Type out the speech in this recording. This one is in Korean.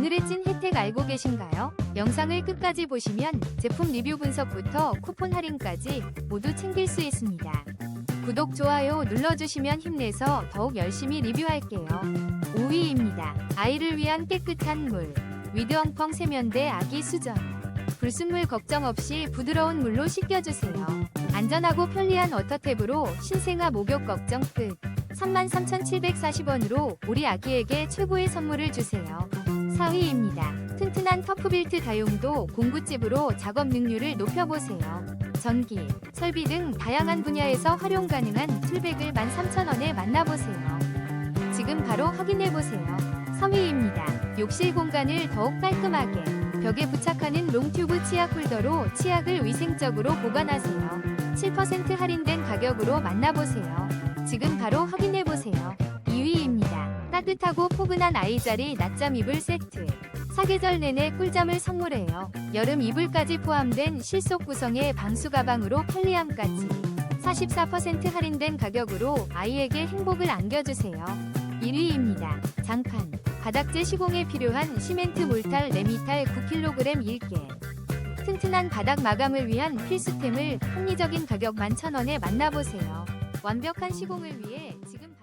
오늘의 찐 혜택 알고 계신가요? 영상을 끝까지 보시면 제품 리뷰 분석부터 쿠폰 할인까지 모두 챙길 수 있습니다. 구독, 좋아요 눌러주시면 힘내서 더욱 열심히 리뷰할게요. 5위입니다. 아이를 위한 깨끗한 물. 위드엉펑 세면대 아기 수전. 불순물 걱정 없이 부드러운 물로 씻겨주세요. 안전하고 편리한 워터탭으로 신생아 목욕 걱정 끝. 33,740원으로 우리 아기에게 최고의 선물을 주세요. 4위입니다. 튼튼한 터프빌트 다용도 공구집으로 작업 능률을 높여보세요. 전기, 설비 등 다양한 분야에서 활용 가능한 툴백을 13,000원에 만나보세요. 지금 바로 확인해보세요. 3위입니다. 욕실 공간을 더욱 깔끔하게 벽에 부착하는 롱튜브 치약 홀더로 치약을 위생적으로 보관하세요. 7% 할인된 가격으로 만나보세요. 지금 바로 확인해보세요. 2위입니다. 따뜻하고 포근한 아이자리 낮잠 이불 세트. 사계절 내내 꿀잠을 선물해요. 여름 이불까지 포함된 실속 구성의 방수 가방으로 편리함까지. 44% 할인된 가격으로 아이에게 행복을 안겨주세요. 1위입니다. 장판. 바닥재 시공에 필요한 시멘트 몰탈 레미탈 9kg 1개. 튼튼한 바닥 마감을 위한 필수템을 합리적인 가격 11,000원에 만나보세요. 완벽한 시공을 위해 지금